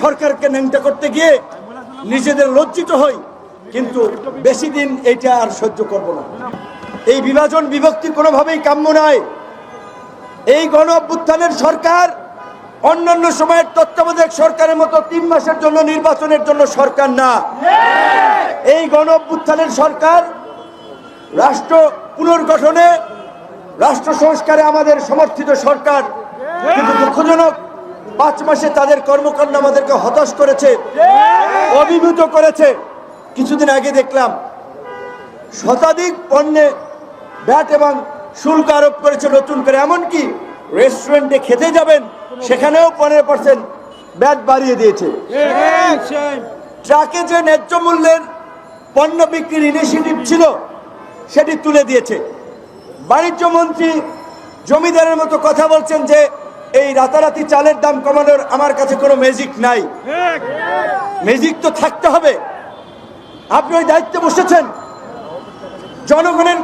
সরকারকে ন্যাংটা করতে গিয়ে নিজেদের লজ্জিত হই, কিন্তু বেশি দিন এইটা আর সহ্য করব না। এই বিভাজন বিভক্তি কোনোভাবেই কাম্য নয়। এই গণ অভ্যুত্থানের সরকার অন্যান্য সময়ের তত্ত্বাবধায়ক সরকারের মতো তিন মাসের জন্য নির্বাচনের জন্য সরকার না। এই গণ অভ্যুত্থানের সরকার রাষ্ট্র পুনর্গঠনে, রাষ্ট্র সংস্কারে আমাদের সমর্থিত সরকার। কিন্তু দুঃখজনক পাঁচ মাসে তাদের কর্মকাণ্ড আমাদেরকে হতাশ করেছে, অভিভূত করেছে। কিছুদিন আগে দেখলাম, শতাধিক পণ্যে ব্যাট এবং শুল্ক আরোপ করেছে নতুন করে। এমনকি রেস্টুরেন্টে খেতে যাবেন, সেখানেও পনেরো পার্সেন্ট ব্যাট বাড়িয়ে দিয়েছে। ট্রাকে যে ন্যায্য মূল্যের পণ্য বিক্রির ইনিশিয়েটিভ ছিল, সেটি তুলে দিয়েছে। বাণিজ্য মন্ত্রী জমিদারের মতো কথা বলছেন যে এই রাতারাতি চালের দাম কমানোর আমার কাছে কোনো ম্যাজিক নাই। ম্যাজিক তো থাকতে হবে। আপনি ওই দায়িত্বে বসেছেন। জনগণের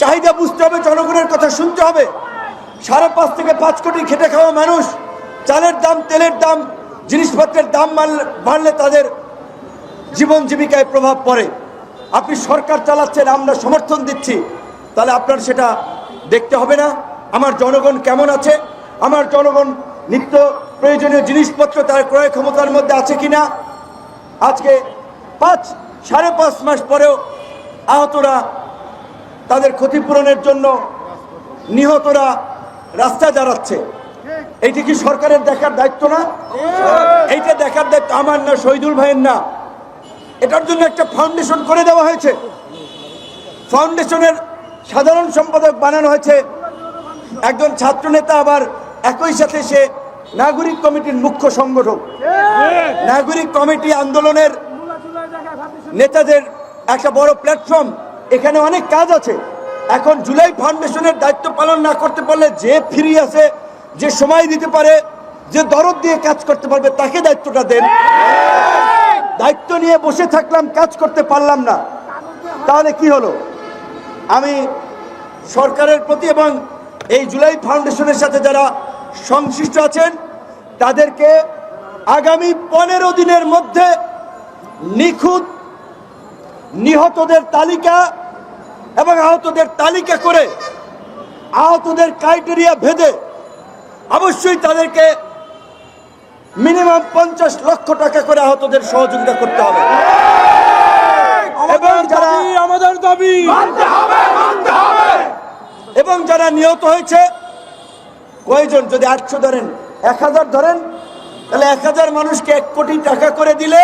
চাহিদা বুঝতে হবে, জনগণের কথা শুনতে হবে। সাড়ে পাঁচ থেকে পাঁচ কোটি খেটে খাওয়া মানুষ, চালের দাম, তেলের দাম, জিনিসপত্রের দাম বাড়লে তাদের জীবন জীবিকায় প্রভাব পড়ে। আপনি সরকার চালাচ্ছেন, আমরা সমর্থন দিচ্ছি। তাহলে আপনার সেটা দেখতে হবে না। আমার জনগণ কেমন আছে? আমার জনগণ নিত্য প্রয়োজনীয় জিনিসপত্র তার ক্রয় ক্ষমতার মধ্যে আছে কিনা? আজকে পাঁচ, সাড়ে পাঁচ মাস পরেও আহতরা তাদের ক্ষতিপূরণের জন্য নিহতরা রাস্তা দাঁড়াচ্ছে। এইটা কি সরকারের দেখার দায়িত্ব না? এইটা দেখার দায়িত্ব আমার না, শহীদুল ভাইয়ের না। এটার জন্য একটা ফাউন্ডেশন করে দেওয়া হয়েছে। ফাউন্ডেশনের সাধারণ সম্পাদক বানানো হয়েছে। একজন ছাত্রনেতা আবার একই সাথে সে নাগরিক কমিটির মুখ্য সংগঠক। নাগরিক কমিটি আন্দোলনের নেতাদের একটা বড় প্ল্যাটফর্ম এখানে অনেক কাজ আছে। এখন জুলাই ফাউন্ডেশনের দায়িত্ব পালন না করতে পারলে যে ফ্রি আছে, যে সময় দিতে পারে, যে দরদ দিয়ে কাজ করতে পারবে, তাকে দায়িত্বটা দেন। দায়িত্ব নিয়ে বসে থাকলাম, কাজ করতে পারলাম না। তাহলে কি হলো? আমি সরকারের প্রতি এবং এই জুলাই ফাউন্ডেশনের সাথে যারা সংশ্লিষ্ট আছেন তাদেরকে আগামী পনেরো দিনের মধ্যে নিখুঁত নিহতদের তালিকা এবং আহতদের তালিকা করে আহতদের ক্রাইটেরিয়া ভেদে অবশ্যই তাদেরকে মিনিমাম পঞ্চাশ লক্ষ টাকা করে আহতদের সহযোগিতা করতে হবে। এবং যারা আমাদের দাবি। এবং যারা নিহত হয়েছে কয়জন যদি আটশো ধরেন, এক হাজার ধরেন, তাহলে এক হাজার মানুষকে এক কোটি টাকা করে দিলে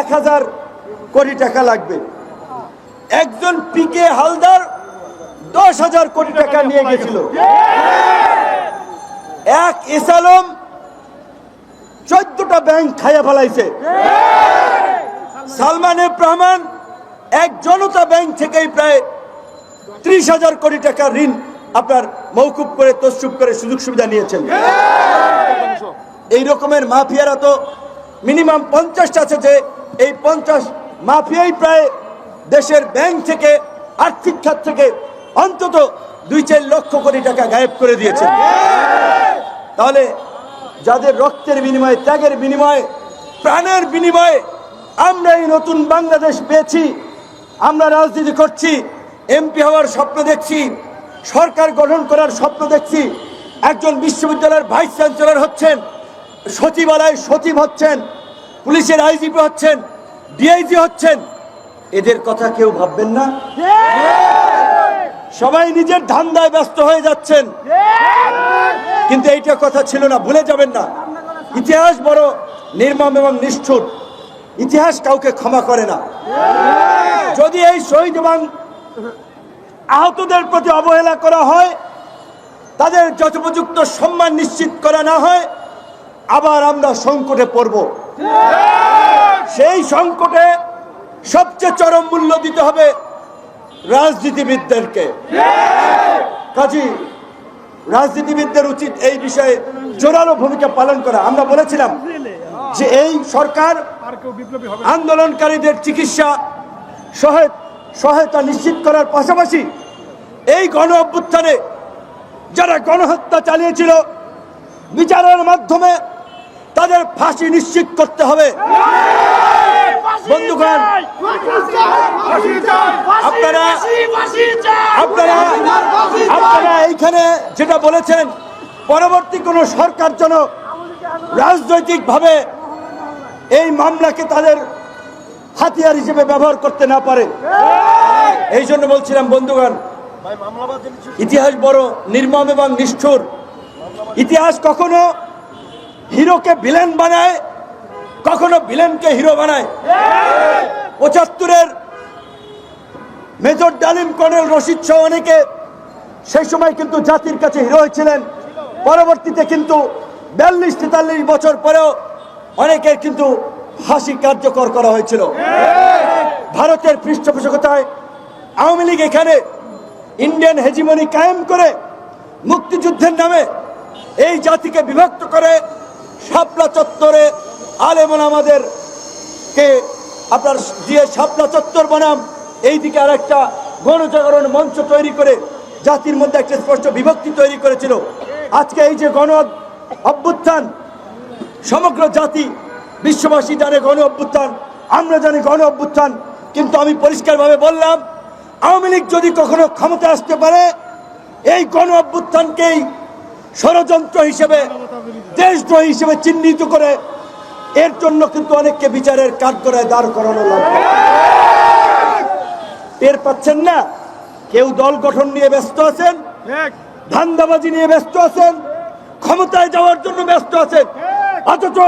এক হাজার কোটি টাকা লাগবে। একজন পিকে হালদার দশ হাজার কোটি টাকা নিয়ে গেছিল। এক এসালম চোদ্দটা ব্যাংক খাইয়া ফেলাইছে। সালমান রহমান এক জনতা ব্যাংক থেকেই প্রায় ত্রিশ হাজার কোটি টাকা ঋণ আপনার মৌকুব করে, তসরুপ করে সুযোগ সুবিধা নিয়েছেন। এই রকমের মাফিয়ারা তো মিনিমাম পঞ্চাশটা আছে যে এই পঞ্চাশ মাফিয়াই প্রায় দেশের ব্যাংক থেকে, আর্থিক খাত থেকে অন্তত দুই চার লক্ষ কোটি টাকা গায়েব করে দিয়েছে তাহলে যাদের রক্তের বিনিময়ে, ত্যাগের বিনিময়ে, প্রাণের বিনিময়ে আমরা এই নতুন বাংলাদেশ পেয়েছি, আমরা রাজনীতি করছি, এমপি হওয়ার স্বপ্ন দেখছি সরকার গঠন করার স্বপ্ন দেখছি। একজন বিশ্ববিদ্যালয়ের ভাইস চ্যান্সেলর হচ্ছেন সচিবালয় সচিব হচ্ছেন, পুলিশের আইজিপি হচ্ছেন, ডিআইজি হচ্ছেন। এদের কথা কেউ ভাববেন না। সবাই নিজের ধান্দায় ব্যস্ত হয়ে যাচ্ছেন। কিন্তু এইটা কথা ছিল না, ভুলে যাবেন না। ইতিহাস বড় নির্মম এবং নিষ্ঠুর। ইতিহাস কাউকে ক্ষমা করে না। যদি এই শহীদ এবং আহতদের প্রতি অবহেলা করা হয়, তাদের যথোপযুক্ত সম্মান নিশ্চিত করা না হয়, আবার আমরা সংকটে পড়ব। সেই সংকটে সবচেয়ে চরম মূল্য দিতে হবে রাজনীতিবিদদেরকে। কাজী, রাজনীতিবিদদের উচিত এই বিষয়ে জোরালো ভূমিকা পালন করা। আমরা বলেছিলাম যে এই সরকার আন্দোলনকারীদের চিকিৎসা সহায়- সহায়তা নিশ্চিত করার পাশাপাশি এই গণ অভ্যুত্থানে যারা গণহত্যা চালিয়েছিল, বিচারের মাধ্যমে তাদের ফাঁসি নিশ্চিত করতে হবে। বন্ধুগণ, আপনারা আপনারা আপনারা এইখানে যেটা বলেছেন, পরবর্তী কোনো সরকার যেন রাজনৈতিকভাবে এই মামলাকে তাদের হাতিয়ার হিসেবে ব্যবহার করতে না পারে। এই জন্য বলছিলাম, বন্ধুগণ ইতিহাস বড়, নির্মম এবং নিষ্ঠুর। ইতিহাস কখনো হিরোকে ভিলেন বানায়, কখনো ভিলেনকে হিরো বানায়। পঁচাত্তরের মেজর ডালিম কর্নেল রশিদ সহ অনেকে সেই সময় কিন্তু জাতির কাছে হিরো হয়েছিলেন। পরবর্তীতে কিন্তু বিয়াল্লিশ, তেতাল্লিশ বছর পরেও অনেকের কিন্তু ফাঁসি কার্যকর করা হয়েছিল। ভারতের পৃষ্ঠপোষকতায় আওয়ামী লীগ এখানে ইন্ডিয়ান হেজিমনি কায়েম করে মুক্তিযুদ্ধের নামে এই জাতিকে বিভক্ত করে শাপলা চত্বরে আলেমন আমাদের কে আপনার দিয়ে শাপলা চত্বর বনাম, এইদিকে আর একটা গণজাগরণ মঞ্চ তৈরি করে জাতির মধ্যে একটা স্পষ্ট বিভক্তি তৈরি করেছিল। আজকে এই যে গণ অভ্যুত্থান, সমগ্র জাতি বিশ্ববাসী জানে গণ অভ্যুত্থান, আমরা জানি গণ অভ্যুত্থান, কিন্তু আমি পরিষ্কারভাবে বললাম আওয়ামী লীগ যদি কখনো ক্ষমতা আসতে পারে এই গণ অভ্যুত্থানকেই ষড়যন্ত্র হিসেবে দেশদ্রোহী হিসেবে চিহ্নিত করে এর জন্য কিন্তু অনেককে বিচারের কাজ করে দাঁড় করানো লাগবে। টের পাচ্ছেন না? কেউ দল গঠন নিয়ে ব্যস্ত আছেন? ধান্দাবাজি নিয়ে ব্যস্ত আছেন? ক্ষমতায় যাওয়ার জন্য ব্যস্ত আছেন? অথচ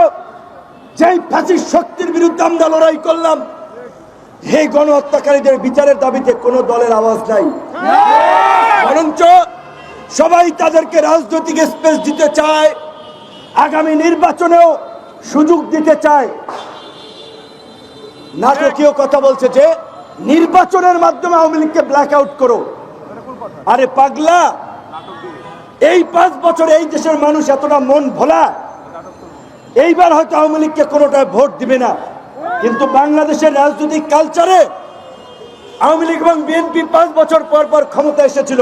যেই ফাঁসির শক্তির বিরুদ্ধে আমরা লড়াই করলাম এই গণহত্যাকারীদের বিচারের দাবিতে কোনো দলের আওয়াজ নাই। বরঞ্চ সবাই তাদেরকে রাজনৈতিক স্পেস দিতে চায়, আগামী নির্বাচনেও সুযোগ দিতে চায়। নাটকীয় কথা বলছে যে, নির্বাচনের মাধ্যমে আওয়ামী লীগকে ব্ল্যাক আউট করো। আরে পাগলা, এই পাঁচ বছর এই দেশের মানুষ এতটা মন ভোলা, এইবার হয়তো আওয়ামী লীগকে কোনোটা ভোট দিবে না। কিন্তু বাংলাদেশের রাজনৈতিক কালচারে আওয়ামী লীগ এবং বিএনপি পাঁচ বছর পর পর ক্ষমতা এসেছিল।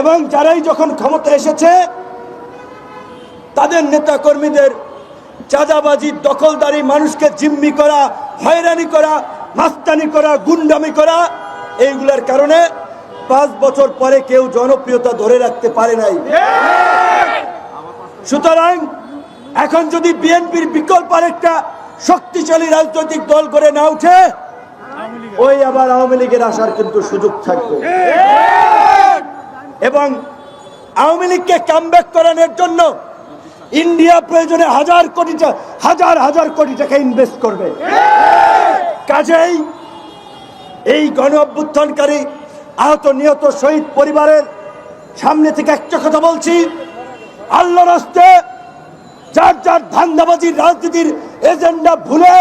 এবং যারাই যখন ক্ষমতা এসেছে, তাদের নেতা কর্মীদের চাঁদাবাজি, দখলদারি, মানুষকে জিম্মি করা, হয়রানি করা, মাস্তানি করা, গুন্ডামি করা, এইগুলোর কারণে পাঁচ বছর পরে কেউ জনপ্রিয়তা ধরে রাখতে পারে নাই। সুতরাং এখন যদি বিএনপির বিকল্প আরেকটা শক্তিশালী রাজনৈতিক দল করে না উঠে ওই আবার আওয়ামী লীগের আসার কিন্তু সুযোগ থাকবে। এবং আওয়ামী লীগকে কামব্যাক করানোর জন্য ইন্ডিয়া প্রয়োজনে হাজার কোটি হাজার হাজার কোটি টাকা ইনভেস্ট করবে। কাজেই এই গণ অভ্যুত্থানকারী, আহত, নিহত, শহীদ পরিবারের সামনে থেকে একটা কথা বলছি আল্লাহ রাস্তে যার যার ধান্দাবাজির রাজনীতির এজেন্ডা ভুলে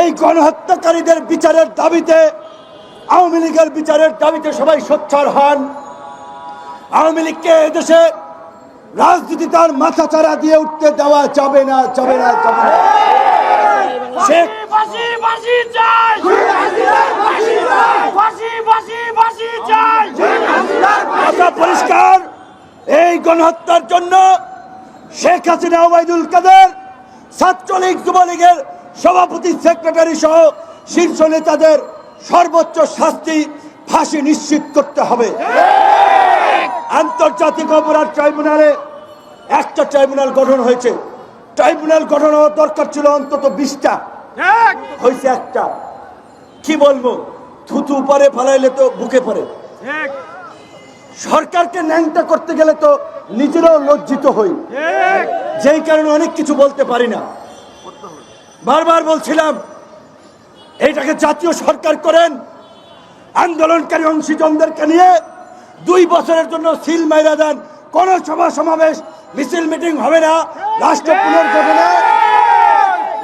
এই গণহত্যাকারীদের বিচারের দাবিতে আওয়ামী লীগের বিচারের দাবিতে সবাই সোচ্চার হন। আওয়ামী লীগকে এদেশে রাজনীতি তার মাথা চারা দিয়ে উঠতে দেওয়া যাবে না যাবে না যাবে না। শেখ পরিষ্কার এই গণহত্যার জন্য শেখ হাসিনা, ওবায়দুল কাদের ছাত্রলীগ যুবলীগের সভাপতি, সেক্রেটারি সহ শীর্ষ নেতাদের সর্বোচ্চ শাস্তি ফাঁসি নিশ্চিত করতে হবে। আন্তর্জাতিক অপরাধ ট্রাইব্যুনালে একটা ট্রাইব্যুনাল গঠন হয়েছে। ট্রাইব্যুনাল গঠন হওয়ার দরকার ছিল অন্তত বিশটা। হয়েছে একটা। কি বলব? থুতু পরে ফালাইলে তো বুকে পড়ে। সরকারকে ন্যাংটা করতে গেলে তো নিজেরাও লজ্জিত হই। যেই কারণে অনেক কিছু বলতে পারি না। বারবার বলছিলাম এইটাকে জাতীয় সরকার করেন আন্দোলনকারী অংশীজনদেরকে নিয়ে দুই বছরের জন্য সিল মাইরা দেন। কোন সভা সমাবেশ মিছিল মিটিং হবে না। রাষ্ট্র পুনর্গঠনে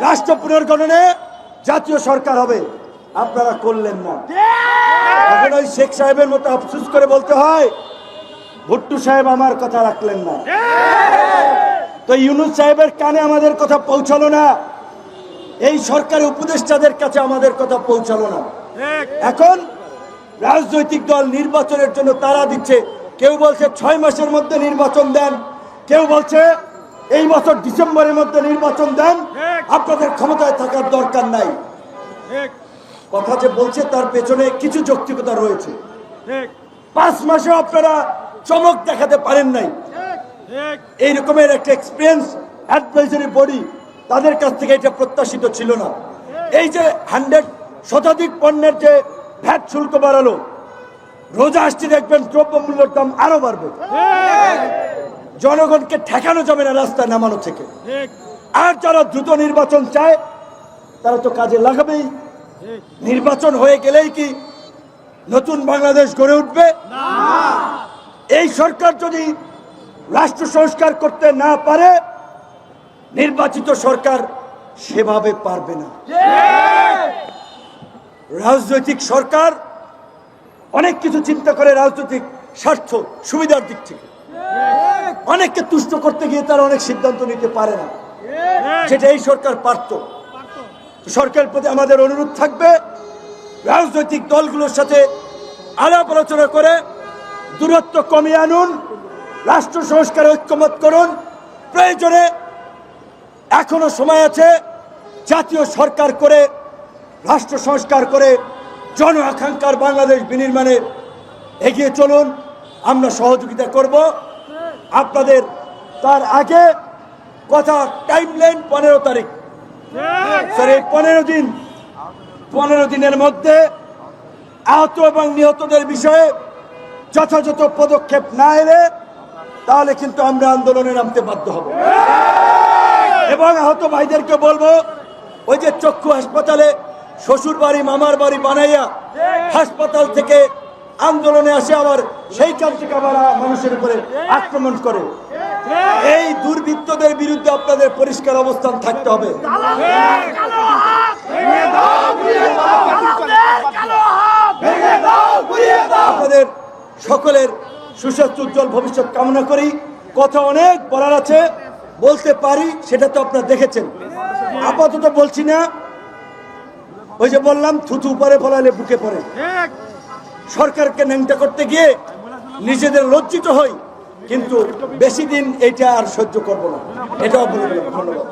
রাষ্ট্র পুনর্গঠনে জাতীয় সরকার হবে। আপনারা করলেন না এখন ওই শেখ সাহেবের মতো আফসুস করে বলতে হয়, ভুট্টু সাহেব আমার কথা রাখলেন না। তো ইউনুস সাহেবের কানে আমাদের কথা পৌঁছালো না। এই সরকারি উপদেষ্টাদের কাছে আমাদের কথা পৌঁছালো না। এখন রাজনৈতিক দল নির্বাচনের জন্য তারা দিচ্ছে। কেউ বলছে ছয় মাসের মধ্যে নির্বাচন দেন, কেউ বলছে এই বছর ডিসেম্বরের মধ্যে নির্বাচন দেন। আপনাদের ক্ষমতায় থাকার দরকার নাই। কথা যে বলছে তার পেছনে কিছু যৌক্তিকতা রয়েছে। পাঁচ মাসে আপনারা চমক দেখাতে পারেন নাই। এই রকমের একটা এক্সপিরিয়েন্স অ্যাডভাইজারি বডি তাদের কাছ থেকে এটা প্রত্যাশিত ছিল না। এই যে হান্ড্রেড শতাধিক পণ্যের যে ভ্যাট শুল্ক বাড়ালো রোজা আসছে দেখবেন দ্রব্যমূল্যের দাম আরও বাড়বে। জনগণকে ঠেকানো যাবে না রাস্তায় নামানো থেকে। আর যারা দ্রুত নির্বাচন চায় তারা তো কাজে লাগাবেই। নির্বাচন হয়ে গেলেই কি নতুন বাংলাদেশ গড়ে উঠবে? এই সরকার যদি রাষ্ট্র সংস্কার করতে না পারে নির্বাচিত সরকার সেভাবে পারবে না। রাজনৈতিক সরকার অনেক কিছু চিন্তা করে রাজনৈতিক স্বার্থ সুবিধার দিক থেকে। অনেককে তুষ্ট করতে গিয়ে তারা অনেক সিদ্ধান্ত নিতে পারে না। যেটা এই সরকার পারত। সরকারের প্রতি আমাদের অনুরোধ থাকবে, রাজনৈতিক দলগুলোর সাথে আলাপ আলোচনা করে দূরত্ব কমিয়ে আনুন, রাষ্ট্র সংস্কার ঐক্যমত করুন। প্রয়োজনে এখনও সময় আছে, জাতীয় সরকার করে, রাষ্ট্র সংস্কার করে জন আকাঙ্ক্ষার বাংলাদেশ বিনির্মাণে এগিয়ে চলুন। আমরা সহযোগিতা করব। আপনাদের তার আগে কথা টাইমলাইন পনেরো তারিখ। স্যার, এই পনেরো দিন, পনেরো দিনের মধ্যে আহত এবং নিহতদের বিষয়ে যথাযথ পদক্ষেপ না এলে তাহলে কিন্তু আমরা আন্দোলনে নামতে বাধ্য হব। এবং আহত ভাইদেরকে বলব, ওই যে চক্ষু হাসপাতালে শ্বশুর বাড়ি, মামার বাড়ি বানাইয়া হাসপাতাল থেকে আন্দোলনে আসে আবার সেইখান থেকে আবার মানুষের উপরে আক্রমণ করে। এই দুর্বৃত্তদের বিরুদ্ধে আপনাদের পরিষ্কার অবস্থান থাকতে হবে। আপনাদের সকলের সুস্বাস্থ্য উজ্জ্বল ভবিষ্যৎ কামনা করি। কথা অনেক বলার আছে বলতে পারি সেটা তো আপনারা দেখেছেন। আপাতত বলছি না। ওই যে বললাম থুতু উপরে ফলালে বুকে পড়ে। সরকারকে ন্যাংটা করতে গিয়ে নিজেদের লজ্জিত হই। কিন্তু বেশি দিন এইটা আর সহ্য করব না। এটাও ধন্যবাদ।